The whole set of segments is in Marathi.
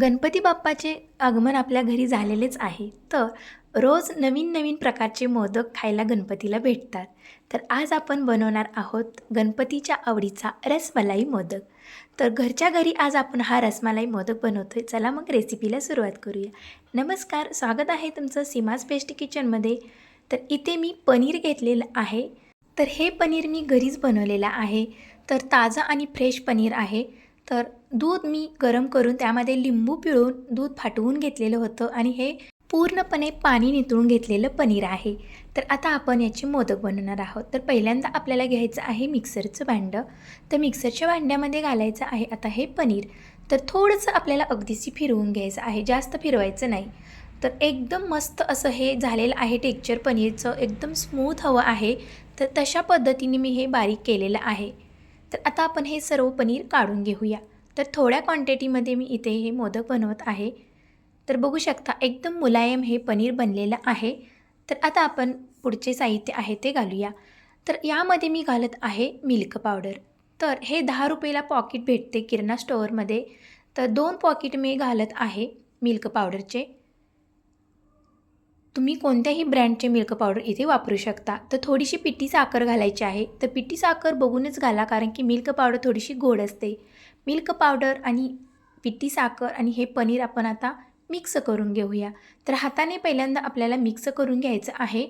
गणपती बाप्पाचे आगमन आपल्या घरी झालेलेच आहे. तर रोज नवीन नवीन प्रकारचे मोदक खायला गणपतीला भेटतात. तर आज आपण बनवणार आहोत गणपतीच्या आवडीचा रसमलाई मोदक. तर घरच्या घरी आज आपण हा रसमलाई मोदक बनवतो आहे चला मग रेसिपीला सुरुवात करूया. नमस्कार स्वागत आहे तुमचं सीमाज बेस्ट किचनमध्ये. तर इथे मी पनीर घेतलेलं आहे. तर हे पनीर मी घरीच बनवलेलं आहे. तर ताजं आणि फ्रेश पनीर आहे. तर दूध मी गरम करून त्यामध्ये लिंबू पिळून दूध फाटवून घेतलेलं होतं आणि हे पूर्णपणे पाणी नितळून घेतलेलं पनीर आहे. तर आता आपण याचे मोदक बनवणार आहोत. तर पहिल्यांदा आपल्याला घ्यायचं आहे मिक्सरचं भांडं. तर मिक्सरच्या भांड्यामध्ये घालायचं आहे आता हे पनीर. तर थोडंसं आपल्याला अगदीशी फिरवून घ्यायचं आहे. जास्त फिरवायचं नाही. तर एकदम मस्त असं हे झालेलं आहे टेक्चर पनीरचं. एकदम स्मूथ हवं आहे. तर तशा पद्धतीने मी हे बारीक केलेलं आहे. तर आता आपण हे सर्व पनीर काढून घेऊया. तर थोड्या क्वांटिटीमध्ये मी इथे हे मोदक बनवत आहे. तर बघू शकता एकदम मुलायम हे पनीर बनलेलं आहे. तर आता आपण पुढचे साहित्य आहे ते घालूया. तर यामध्ये मी घालत आहे मिल्क पावडर तर हे दहा रुपयाला पॉकेट भेटते किराणा स्टोअरमध्ये तर दोन पॉकेट मी घालत आहे मिल्क पावडरचे तुम्ही कोणत्याही ब्रँडचे मिल्क पावडर इथे वापरू शकता. तर थोडीशी पिठी साखर घालायची आहे. तर पिठी साखर बघूनच घाला कारण की मिल्क पावडर थोडीशी गोड असते. मिल्क पावडर आणि पिठी साखर आणि हे पनीर आपण आता मिक्स करून घेऊया. तर हाताने पहिल्यांदा आपल्याला मिक्स करून घ्यायचं आहे.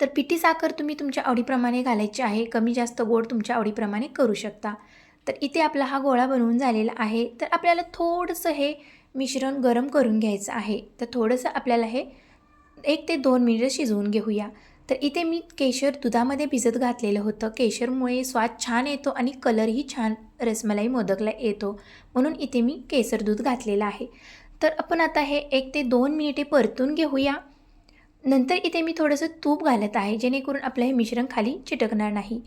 तर पिठी साखर तुम्ही तुमच्या आवडीप्रमाणे घालायची आहे. कमी जास्त गोड तुमच्या आवडीप्रमाणे करू शकता. तर इथे आपला हा गोळा बनवून झालेला आहे. तर आपल्याला थोडंसं हे मिश्रण गरम करून घ्यायचं आहे. तर थोडंसं आपल्याला हे एक ते दोन मिनिटं शिजवून घेऊया. तर इथे मी केशर दुधामध्ये भिजत घातलेलं होतं. केशरमुळे स्वाद छान येतो आणि कलरही छान रसमलाई मोदकला येतो. म्हणून इथे मी केसर दूध घातलेलं आहे. तर आपण आता हे एक ते दोन मिनिटे परतून घेऊया. नंतर इथे मी थोडंसं तूप घालत आहे जेणेकरून आपलं हे मिश्रण खाली चिटकणार नाही.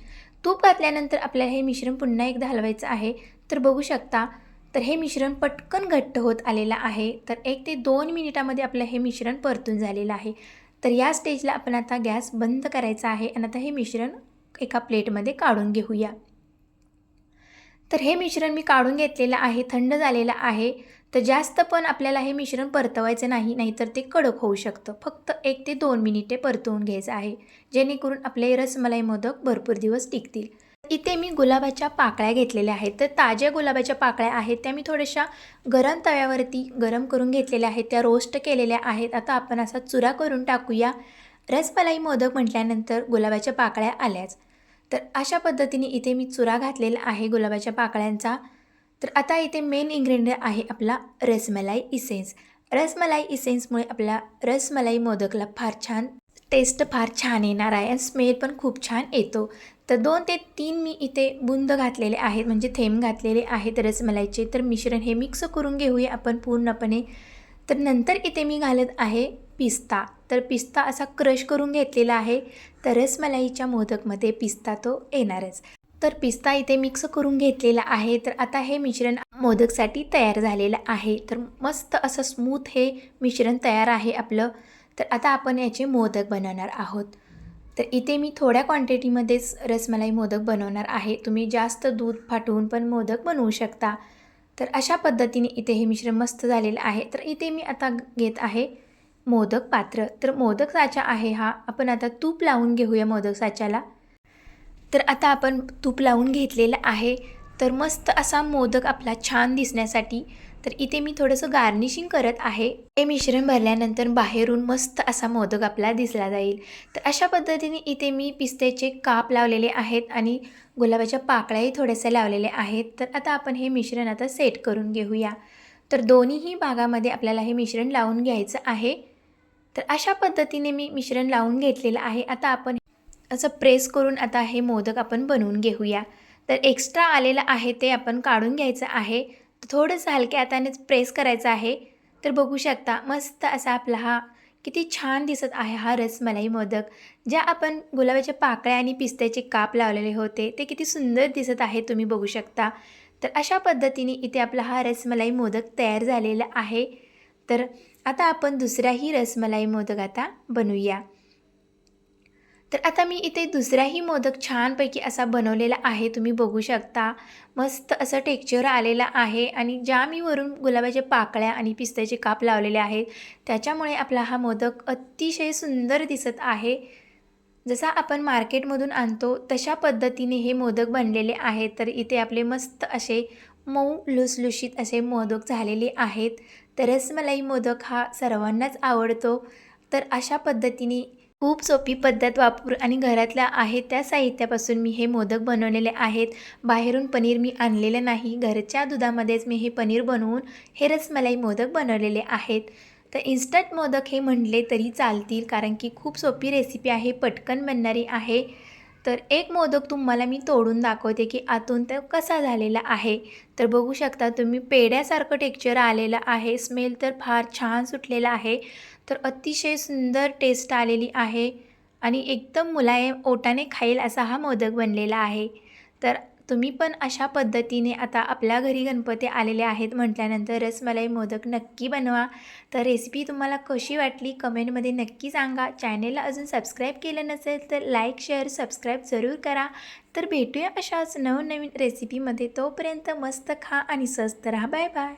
तूप घातल्यानंतर आपल्याला हे मिश्रण पुन्हा एकदा हलवायचं आहे. तर बघू शकता तर हे मिश्रण पटकन घट्ट होत आलेलं आहे. तर एक ते दोन मिनिटामध्ये आपलं हे मिश्रण परतून झालेलं आहे. तर या स्टेजला आपण आता गॅस बंद करायचा आहे आणि आता हे मिश्रण एका प्लेटमध्ये काढून घेऊया. तर हे मिश्रण मी काढून घेतलेलं आहे थंड झालेलं आहे. तर जास्त पण आपल्याला हे मिश्रण परतवायचं नाही नाहीतर ते कडक होऊ शकतं. फक्त एक ते दोन मिनिटे परतवून घ्यायचं आहे जेणेकरून आपले रसमलाई मोदक भरपूर दिवस टिकतील. इथे मी गुलाबाच्या पाकळ्या घेतलेल्या आहेत. तर ताज्या गुलाबाच्या पाकळ्या आहेत त्या मी थोड्याशा गरम तव्यावरती गरम करून घेतलेल्या आहेत. त्या रोस्ट केलेल्या आहेत. आता आपण असा चुरा करून टाकूया. रसमलाई मोदक म्हटल्यानंतर गुलाबाच्या पाकळ्या आल्याच. तर अशा पद्धतीने इथे मी चुरा घातलेला आहे गुलाबाच्या पाकळ्यांचा. तर आता इथे मेन इन्ग्रेडियंट आहे आपला रसमलाई इसेन्स रसमलाई इसेन्समुळे आपला रसमलाई मोदकला फार छान टेस्ट फार छान येणार आहे आणि स्मेल पण खूप छान येतो. तर दोन ते तीन मी इथे बुंद घातलेले आहेत म्हणजे थेंब घातलेले आहेत रसमलाईचे. तर मिश्रण हे मिक्स करून घेऊया आपण पूर्णपणे. तर नंतर इथे मी घालत आहे पिस्ता. तर पिस्ता असा क्रश करून घेतलेला आहे. तर रसमलाईच्या मोदकमध्ये पिस्ता तो येणारच. तर पिस्ता इथे मिक्स करून घेतलेला आहे. तर आता हे मिश्रण मोदकसाठी तयार झालेलं आहे. तर मस्त असं स्मूथ हे मिश्रण तयार आहे आपलं. तर आता आपण याचे मोदक बनवणार आहोत. तर इथे मी थोड्या क्वांटिटीमध्येच रसमलाई मोदक बनवणार आहे. तुम्ही जास्त दूध फाटवून पण मोदक बनवू शकता. तर अशा पद्धतीने इथे हे मिश्रण मस्त झालेलं आहे. तर इथे मी आता घेत आहे मोदक पात्र. तर मोदक साचा आहे हा. आपण आता तूप लावून घेऊया मोदक साच्याला. तर आता आपण तूप लावून घेतलेलं आहे. तर मस्त असा मोदक आपला छान दिसण्यासाठी. तर इथे मी थोडंसं गार्निशिंग करत आहे. हे मिश्रण भरल्यानंतर बाहेरून मस्त असा मोदक आपला दिसला जाईल. तर अशा पद्धतीने इथे मी पिस्त्याचे काप लावलेले आहेत आणि गुलाबाच्या पाकळ्याही थोड्याशा लावलेल्या आहेत. तर आता आपण हे मिश्रण आता सेट करून घेऊया. तर दोन्हीही भागामध्ये आपल्याला हे मिश्रण लावून घ्यायचं आहे. तर अशा पद्धतीने मी मिश्रण लावून घेतलेलं आहे. आता आपण असं प्रेस करून आता हे मोदक आपण बनवून घेऊया. तर एक्स्ट्रा आलेलं आहे ते आपण काढून घ्यायचं आहे. थोडंसं हलक्या हातानेच प्रेस करायचं आहे. तर बघू शकता मस्त असा आपला हा किती छान दिसत आहे हा रसमलाई मोदक. ज्या आपण गुलाबाच्या पाकळ्या आणि पिस्त्याचे काप लावलेले होते ते किती सुंदर दिसत आहे तुम्ही बघू शकता. तर अशा पद्धतीने इथे आपला हा रसमलाई मोदक तयार झालेला आहे. तर आता आपण दुसराही रसमलाई मोदक आता बनवूया. तर आता मी इथे दुसराही मोदक छानपैकी असा बनवलेला आहे तुम्ही बघू शकता. मस्त असं टेक्चर आलेलं आहे आणि ज्या मी वरून गुलाबाच्या पाकळ्या आणि पिस्त्याचे काप लावलेले आहेत त्याच्यामुळे आपला हा मोदक अतिशय सुंदर दिसत आहे. जसा आपण मार्केटमधून आणतो तशा पद्धतीने हे मोदक बनलेले आहेत. तर इथे आपले मस्त असे मऊ लुसलुशीत असे मोदक झालेले आहेत. तरच मलाही मोदक हा सर्वांनाच आवडतो. तर अशा पद्धतीने खूप सोपी पद्धत वापरून आणि घरातल्या आहे त्या साहित्यापासून मी हे मोदक बनवलेले आहेत. बाहेरून पनीर मी आणलेलं नाही. घरच्या दुधामध्येच मी हे पनीर बनवून हे रसमलाई मोदक बनवलेले आहेत. तर इन्स्टंट मोदक हे म्हणले तरी चालतील कारण की खूप सोपी रेसिपी आहे पटकन बनणारी आहे. तर एक मोदक तुम्हाला मी तोडून दाखवते की आतून तो कसा झालेला आहे. तर बघू शकता तुम्ही पेड्यासारखं टेक्चर आलेलं आहे. स्मेल तर फार छान सुटलेला आहे. तर अतिशय सुंदर टेस्ट आलेली आहे आणि एकदम मुलायम ओटाने खाईल असा हा मोदक बनलेला आहे. तर तुम्ही पण अशा पद्धतीने आता आपल्या घरी गणपती आलेले आहेत म्हटल्यानंतर रसमलाई मोदक नक्की बनवा. तर रेसिपी तुम्हाला कशी वाटली कमेंटमध्ये नक्की सांगा. चॅनेलला अजून सबस्क्राईब केलं नसेल तर लाईक शेअर सबस्क्राईब जरूर करा. तर भेटूया अशाच नवनवीन रेसिपीमध्ये तोपर्यंत मस्त खा आणि स्वस्त राहा. Bye bye